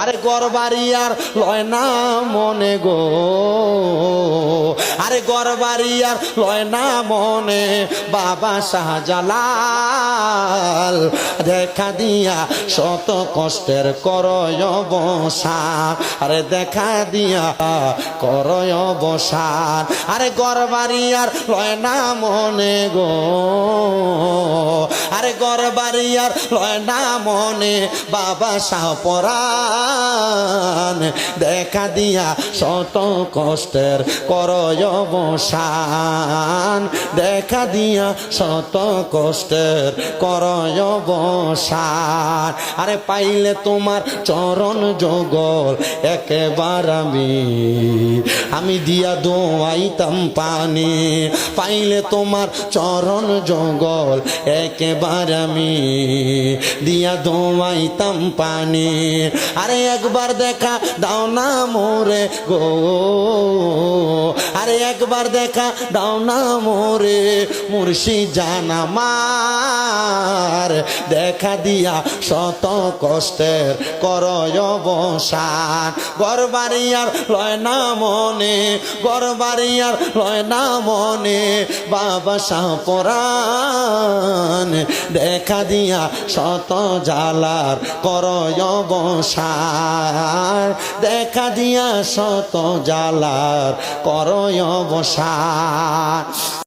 আরে গরবাড়ি আর লয় না মনে গো। আরে গরবাড়ি আর লয় না মনে বাবা শাহজালাল। দেখা দিয়া শত কষ্টের করয় অবসান আরে দেখা দিয়া করয় অবসান আরে গরবাড়ি আর লয় না মনে গো। আরে গরবাড়ি আর লয় না মনে, বাবা পরাণ দেখা দিয়া শত কষ্টের করয় অবসান দেখা দিয়া শত কষ্টের করয় অবসান আরে পাইলে তোমার চরণ জগল একেবার আমি আমি দিয়া দোয়াইতাম পানি, পাইলে তোমার চরণ জঙ্গল একেবার আমি দিয়া দোয়াইতাম পানি। আরে একবার দেখা দাও না মোরে গো, আরে একবার দেখা দাও না মোরে মুর্শি জানা মার দেখা দিয়া শত কষ্টের করয় অবসান। গরবাড়িয়ার লয় না মনে, গরবাড়িয়ার লয় না মনে, বাবা শাহ দেখা দিয়া শত জালার করয় অবসান। দেখা দিয়া শত জালার করয় অবসান।